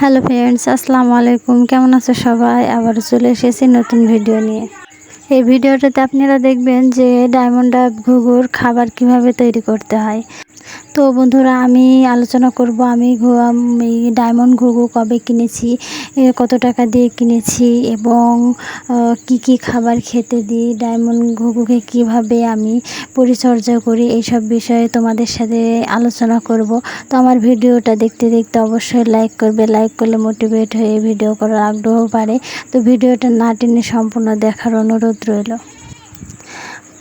Hello friends, আসসালামু আলাইকুম। কেমন আছো সবাই? আবার চলে এসেছি নতুন ভিডিও নিয়ে। এই ভিডিওটাতে আপনারা দেখবেন যে ডায়মন্ড ডাব ঘুঘুর খাবার কীভাবে তৈরি করতে হয়। তো বন্ধুরা, আমি আলোচনা করব, আমি এই ডায়মন্ড ঘুঘু কবে কিনেছি কত টাকা দিয়ে কিনেছি এবং কি কি খাবার খেতে দিই ডায়মন্ড ঘুঘুকে কীভাবে আমি পরিচর্যা করি, এইসব বিষয়ে তোমাদের সাথে আলোচনা করব। তো আমার ভিডিওটা দেখতে দেখতে অবশ্যই লাইক করবে লাইক করলে মোটিভেট হয়ে ভিডিও করার আগ্রহ বাড়ে। তো ভিডিওটা না টেনে সম্পূর্ণ দেখার অনুরোধ রইল।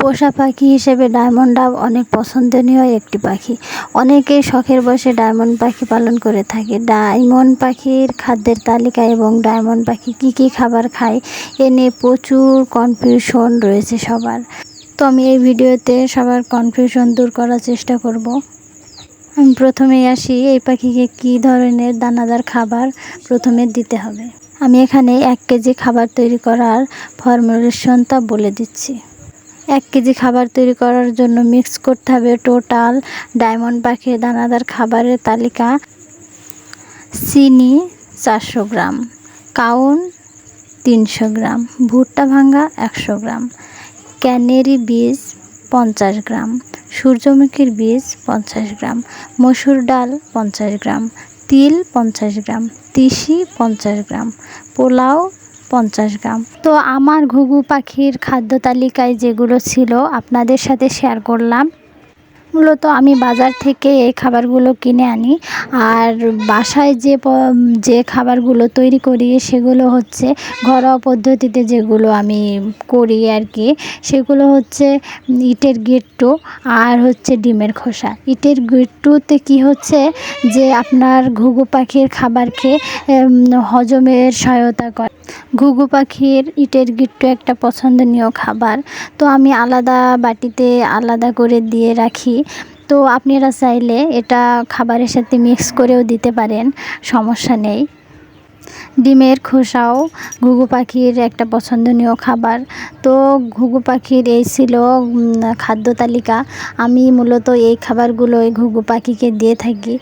পোষা পাখি হিসেবে ডায়মন্ড ডাব অনেক পছন্দনীয় একটি পাখি। অনেকেই শখের বসে ডায়মন্ড পাখি পালন করে থাকে। ডায়মন্ড পাখির খাদ্যের তালিকা এবং ডায়মন্ড পাখি কী কী খাবার খায়, এ নিয়ে প্রচুর কনফিউশন রয়েছে সবার। তো আমি এই ভিডিওতে সবার কনফিউশন দূর করার চেষ্টা করব। আমি প্রথমেই আসি, এই পাখিকে কি ধরনের দানাদার খাবার প্রথমে দিতে হবে? আমি এখানে এক কেজি খাবার তৈরি করার ফর্মুলেশনটা বলে দিচ্ছি। এক কেজি খাবার তৈরি করার জন্য মিক্স করতে হবে টোটাল ডায়মন্ড পাখির দানাদার খাবারের তালিকা। চিনি চারশো গ্রাম, কাউন তিনশো গ্রাম, ভুট্টা ভাঙ্গা একশো গ্রাম, ক্যানেরি বীজ পঞ্চাশ গ্রাম, সূর্যমুখীর বীজ পঞ্চাশ গ্রাম, মসুর ডাল পঞ্চাশ গ্রাম, তিল পঞ্চাশ গ্রাম, তিসি পঞ্চাশ গ্রাম, পোলাও পঞ্চাশ গ্রাম। তো আমার ঘুঘু পাখির খাদ্য তালিকায় যেগুলো ছিল আপনাদের সাথে শেয়ার করলাম। মূলত আমি বাজার থেকে এই খাবারগুলো কিনে আনি। আর বাসায় যে যে খাবারগুলো তৈরি করি সেগুলো হচ্ছে ঘরোয়া পদ্ধতিতে যেগুলো আমি করি আর কি সেগুলো হচ্ছে ইটের গেট্টু আর হচ্ছে ডিমের খোসা। ইটের গেট্টুতে কি হচ্ছে যে আপনার ঘুঘু পাখির খাবার খেয়ে হজমের সহায়তা করে। ঘুঘু পাখির ইটের গিট্টু একটা পছন্দনীয় খাবার। তো আমি আলাদা বাটিতে আলাদা করে দিয়ে রাখি। তো আপনারা চাইলে এটা খাবারের সাথে মিক্স করেও দিতে পারেন, সমস্যা নেই। ডিমের খোসাও ঘুঘু পাখির একটা পছন্দনীয় খাবার। তো ঘুঘু পাখির এই ছিল খাদ্য তালিকা। আমি মূলত এই খাবারগুলো এই ঘুঘু পাখিকে দিয়ে থাকি।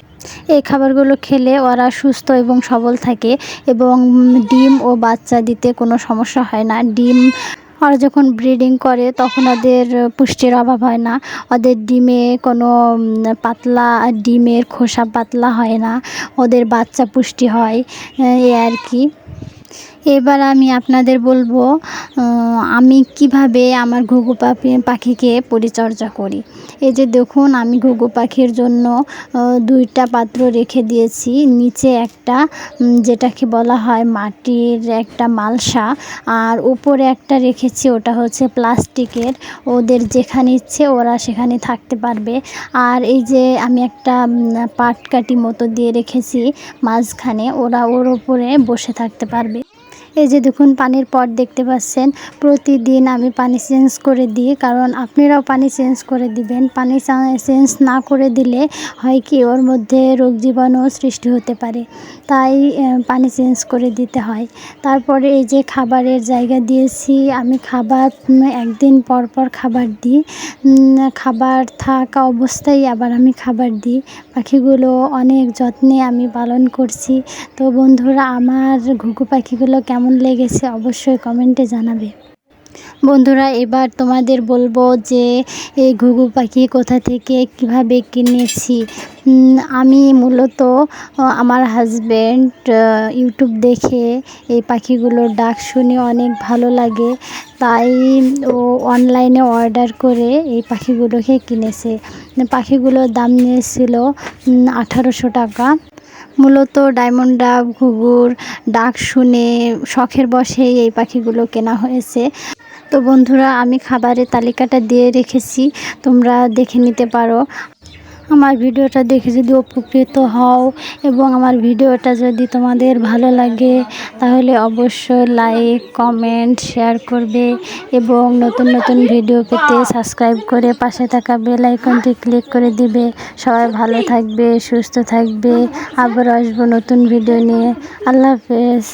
এই খাবারগুলো খেলে ওরা সুস্থ এবং সবল থাকে এবং ডিম ও বাচ্চা দিতে কোনো সমস্যা হয় না। ডিম ওরা যখন ব্রিডিং করে, তখন ওদের পুষ্টির অভাব হয় না। ওদের ডিমে কোনো পাতলা ডিমের খোসা পাতলা হয় না। ওদের বাচ্চা পুষ্টি হয় এ আর কি। এবার আমি আপনাদের বলব আমি কীভাবে আমার ঘুঘু পাখি পাখিকে পরিচর্যা করি। এই যে দেখুন, আমি ঘুঘু পাখির জন্য দুইটা পাত্র রেখে দিয়েছি। নিচে একটা যেটাকে বলা হয় মাটির একটা মালসা, আর উপরে একটা রেখেছি, ওটা হচ্ছে প্লাস্টিকের। ওদের যেখানে ইচ্ছে, ওরা সেখানে থাকতে পারবে। আর এই যে আমি একটা পাটকাটি মতো দিয়ে রেখেছি, মাঝখানে, ওরা ওর ওপরে বসে থাকতে পারবে। এই যে দেখুন পানির পট দেখতে পাচ্ছেন, প্রতিদিন আমি পানি চেঞ্জ করে দিই, কারণ আপনারাও পানি চেঞ্জ করে দিবেন। পানি চেঞ্জ না করে দিলে হয় কি ওর মধ্যে রোগ জীবাণু সৃষ্টি হতে পারে, তাই পানি চেঞ্জ করে দিতে হয়। তারপরে এই যে খাবারের জায়গা দিয়েছি, আমি খাবার একদিন পর পর খাবার দিই। খাবার থাকা অবস্থায় আবার আমি খাবার দিই। পাখিগুলো অনেক যত্নে আমি পালন করছি। তো বন্ধুরা, আমার ঘুঘু পাখিগুলো কেমন লেগেছে অবশ্যই কমেন্টে জানাবে। বন্ধুরা, এবার তোমাদের বলব যে, এই ঘুঘু পাখি কোথা থেকে কীভাবে কিনেছি? আমি মূলত আমার হাজব্যান্ড ইউটিউব দেখে এই পাখিগুলোর ডাক শুনে অনেক ভালো লাগে। তাই ও অনলাইনে অর্ডার করে এই পাখিগুলোকে কিনেছে। পাখিগুলোর দাম নিয়েছিল আঠারোশো টাকা। মূলত ডায়মন্ড ডাব, ঘুঘুর, ডাক শুনে, শখের বসেই এই পাখিগুলো কেনা হয়েছে। তো বন্ধুরা, আমি খাবারের তালিকাটা দিয়ে রেখেছি। তোমরা দেখে নিতে পারো। আমার ভিডিওটা দেখে যদি উপকৃত হও এবং আমার ভিডিওটা যদি তোমাদের ভালো লাগে, তাহলে অবশ্যই লাইক কমেন্ট শেয়ার করবে এবং নতুন নতুন ভিডিও পেতে সাবস্ক্রাইব করে পাশে থাকা বেল আইকনটি ক্লিক করে দিবে। সবাই ভালো থাকবে, সুস্থ থাকবে। আবার আসব নতুন ভিডিও নিয়ে। আল্লাহ হাফেজ।